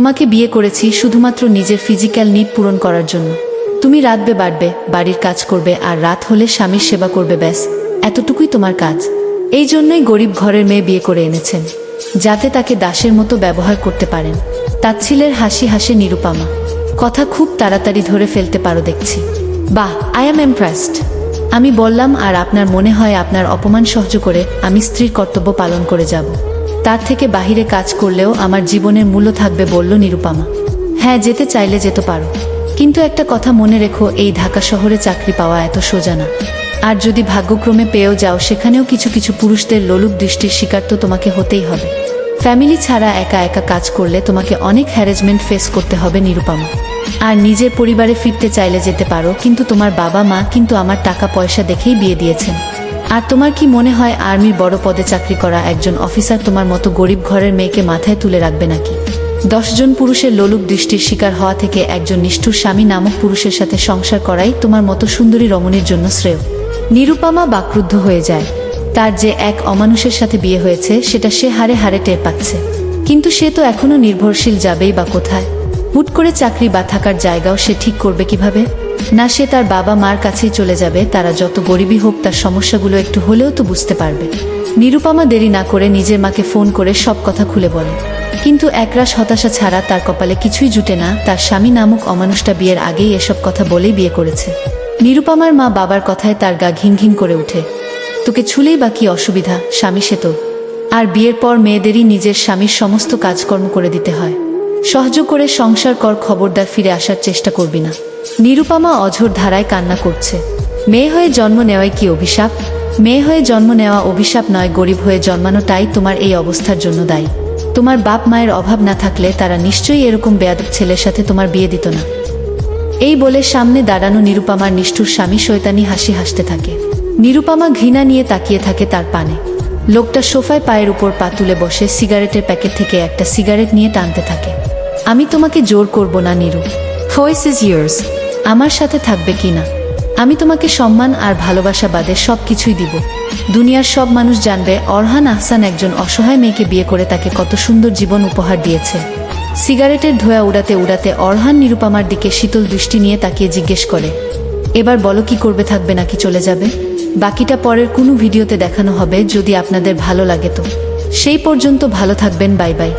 তোমাকে বিয়ে করেছি শুধুমাত্র নিজের ফিজিক্যাল নিড পূরণ করার জন্য। তুমি রাতবে বাড়বে, বাড়ির কাজ করবে, আর রাত হলে স্বামীর সেবা করবে, ব্যাস। এতটুকুই তোমার কাজ। এই জন্যই গরিব ঘরের মেয়ে বিয়ে করে এনেছেন, যাতে তাকে দাসের মতো ব্যবহার করতে পারেন। তাচ্ছিলের হাসি হাসে নিরুপামা। কথা খুব তাড়াতাড়ি ধরে ফেলতে পারো দেখছি। বাহ আই এম এমপ্রেসড আমি বললাম, আর আপনার মনে হয় আপনার অপমান সহ্য করে আমি স্ত্রীর কর্তব্য পালন করে যাব। তার থেকে বাহিরে কাজ করলেও আমার জীবনের মূল্য থাকবে বলল নিরুপামা। হ্যাঁ যেতে চাইলে যেতে পারো। কিন্তু একটা কথা মনে রেখো, এই ঢাকা শহরে চাকরি পাওয়া এত সোজা না। আর যদি ভাগ্যক্রমে পেয়েও যাও, সেখানেও কিছু কিছু পুরুষদের লোলুপ দৃষ্টির শিকার তো তোমাকে হতেই হবে। ফ্যামিলি ছাড়া একা একা কাজ করলে তোমাকে অনেক হ্যারেজমেন্ট ফেস করতে হবে নিরুপামা। আর নিজের পরিবারে ফিরতে চাইলে যেতে পারো, কিন্তু তোমার বাবা মা কিন্তু আমার টাকা পয়সা দেখেই বিয়ে দিয়েছেন। আর তোমার কি মনে হয় আর্মির বড় পদে চাকরি করা একজন অফিসার তোমার মতো গরিব ঘরের মেয়েকে মাথায় তুলে রাখবে নাকি? দশজন পুরুষের লোলুপ দৃষ্টির শিকার হওয়া থেকে একজন নিষ্ঠুর স্বামী নামক পুরুষের সাথে সংসার করাই তোমার মতো সুন্দরী রমণীর জন্য শ্রেয়। নিরুপমা বাক্রুদ্ধ হয়ে যায়। তার যে এক অমানুষের সাথে বিয়ে হয়েছে, সেটা সে হারে হারে টের পাচ্ছে। কিন্তু সে তো এখনও নির্ভরশীল যাবেই বা কোথায়। হুট করে চাকরি বা থাকার জায়গাও সে ঠিক করবে কীভাবে? না সে তার বাবা মার কাছেই চলে যাবে, তারা যত গরিবই হোক তার সমস্যাগুলো একটু হলেও তো বুঝতে পারবে। নিরুপমা দেরি না করে নিজের মাকে ফোন করে সব কথা খুলে বলে। কিন্তু একরাশ হতাশা ছাড়া তার কপালে কিছুই জুটে না, তার স্বামী নামক অমানুষটা বিয়ের আগেই এসব কথা বলেই বিয়ে করেছে। নিরুপমার মা বাবার কথায় তার গা ঘিন ঘিন করে ওঠে। তোকে ছুলেই বা কি অসুবিধা, স্বামী সে তো। আর বিয়ের পর মেয়েদেরই নিজের স্বামীর সমস্ত কাজকর্ম করে দিতে হয়। সহযোগ করে সংসার কর খবরদার ফিরে আসার চেষ্টা করবি না। নিরুপমা অঝোর ধারায় কান্না করছে। মেয়ে হয়ে জন্ম নেওয়ায় কি অভিশাপ? মেয়ে হয়ে জন্ম নেওয়া অভিশাপ নয়, গরিব হয়ে জন্মানোটাই তোমার এই অবস্থার জন্য দায়ী। তোমার বাপ মায়ের অভাব না থাকলে তারা নিশ্চয়ই এরকম বেয়াদব ছেলের সাথে তোমার বিয়ে দিত না। এই বলে সামনে দাঁড়ানো নিরুপামার নিষ্ঠুর স্বামী শৈতানি হাসি হাসতে থাকে। নিরুপামা ঘৃণা নিয়ে তাকিয়ে থাকে তার পানে। লোকটা সোফায় পায়ের উপর পা তুলে বসে সিগারেটের প্যাকেট থেকে একটা সিগারেট নিয়ে টানতে থাকে। আমি তোমাকে জোর করব না, নিরু। ভয়েস ইজ ইয়ার্স আমার সাথে থাকবে কি না? আমি তোমাকে সম্মান আর ভালোবাসা বাদে সব কিছুই দিব। দুনিয়ার সব মানুষ জানবে, অরহান আহসান একজন অসহায় মেয়েকে বিয়ে করে তাকে কত সুন্দর জীবন উপহার দিয়েছে। সিগারেটের ধোয়া উড়াতে উড়াতে অরহান নিরুপামার দিকে শীতল দৃষ্টি নিয়ে তাকিয়ে জিজ্ঞেস করে, এবার বলো কি করবে, থাকবে নাকি চলে যাবে? বাকিটা পরের কোনো ভিডিওতে দেখানো হবে যদি আপনাদের ভালো লাগে তো। সেই পর্যন্ত ভালো থাকবেন, বাই বাই।